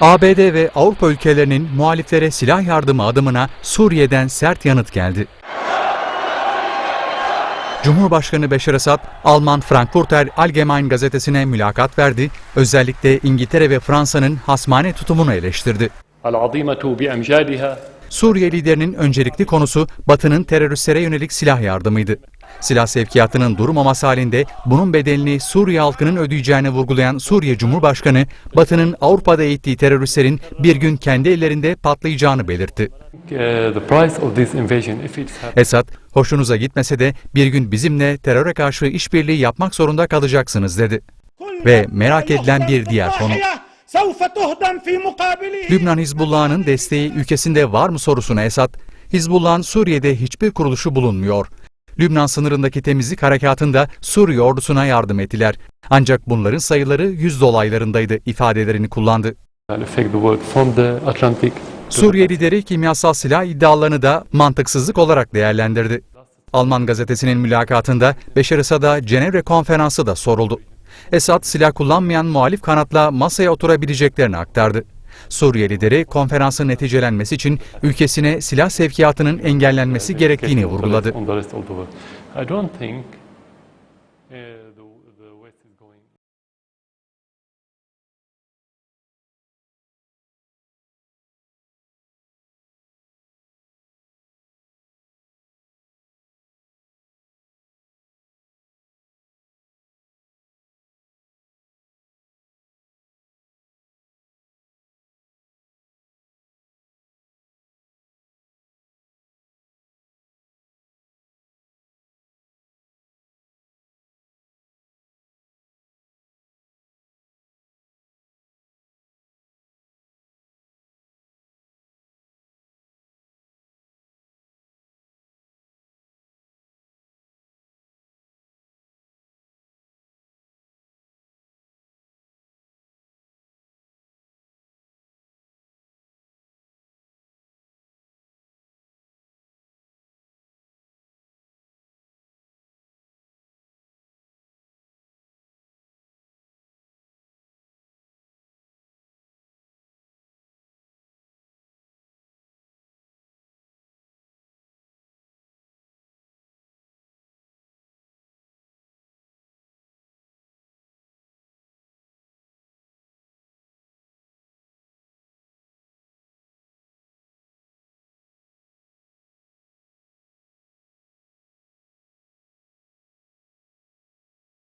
ABD ve Avrupa ülkelerinin muhaliflere silah yardımı adımına Suriye'den sert yanıt geldi. Cumhurbaşkanı Beşar Esad, Alman Frankfurter Allgemein gazetesine mülakat verdi, özellikle İngiltere ve Fransa'nın hasmane tutumunu eleştirdi. Suriye liderinin öncelikli konusu Batı'nın teröristlere yönelik silah yardımıydı. Silah sevkiyatının durmaması halinde bunun bedelini Suriye halkının ödeyeceğini vurgulayan Suriye Cumhurbaşkanı, Batı'nın Avrupa'da eğittiği teröristlerin bir gün kendi ellerinde patlayacağını belirtti. Esad, hoşunuza gitmese de bir gün bizimle teröre karşı işbirliği yapmak zorunda kalacaksınız dedi. Ve merak edilen bir diğer konu. Lübnan Hizbullah'ın desteği ülkesinde var mı sorusuna Esad, Hizbullah'ın Suriye'de hiçbir kuruluşu bulunmuyor. Lübnan sınırındaki temizlik harekatında Suriye ordusuna yardım ettiler. Ancak bunların sayıları yüz dolaylarındaydı ifadelerini kullandı. Suriye lideri kimyasal silah iddialarını da mantıksızlık olarak değerlendirdi. Alman gazetesinin mülakatında Beşar Esad'a Cenevre konferansı da soruldu. Esad silah kullanmayan muhalif kanatla masaya oturabileceklerini aktardı. Suriye lideri konferansın neticelenmesi için ülkesine silah sevkiyatının engellenmesi gerektiğini vurguladı.